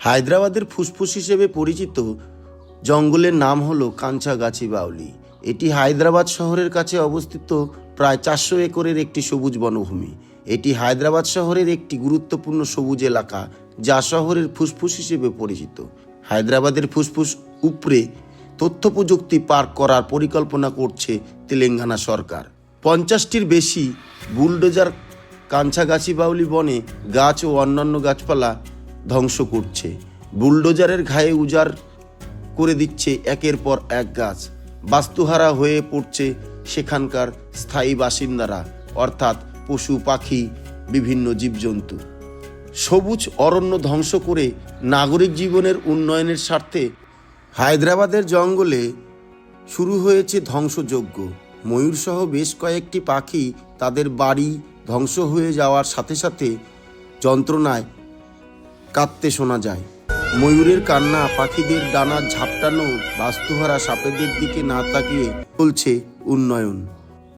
হায়দ্রাবাদের ফুসফুস হিসেবে পরিচিত জঙ্গলের নাম হলো কাঞ্চাগাছি বাউলি। এটি হায়দ্রাবাদ শহরের কাছে অবস্থিত প্রায় চারশো একরের একটি সবুজ বনভূমি। এটি হায়দ্রাবাদ শহরের একটি গুরুত্বপূর্ণ সবুজ এলাকা, যা শহরের ফুসফুস হিসেবে পরিচিত। হায়দ্রাবাদের ফুসফুস উপরে তথ্য প্রযুক্তি পার্ক করার পরিকল্পনা করছে তেলেঙ্গানা সরকার। পঞ্চাশটির বেশি বুলডোজার কাঞ্চাগাছি বাউলি বনে গাছ ও অন্যান্য গাছপালা ধ্বংস করছে। বুলডোজারের ঘায়ে উজাড় করে দিচ্ছে একের পর এক গাছ। বাস্তুহারা হয়ে পড়ছে সেখানকার স্থায়ী বাসিন্দারা, অর্থাৎ পশু, পাখি, বিভিন্ন জীবজন্তু। সবুজ অরণ্য ধ্বংস করে নাগরিক জীবনের উন্নয়নের স্বার্থে হায়দ্রাবাদের জঙ্গলে শুরু হয়েছে ধ্বংসযজ্ঞ। ময়ূরসহ বেশ কয়েকটি পাখি তাদের বাড়ি ধ্বংস হয়ে যাওয়ার সাথে সাথে যন্ত্রণায় কাঁদতে শোনা যায়। ময়ূরের কান্না পাখিদের ডানা ঝাপটানো, বাস্তুহারা সাপেদের দিকে না তাকিয়ে চলছে উন্নয়ন।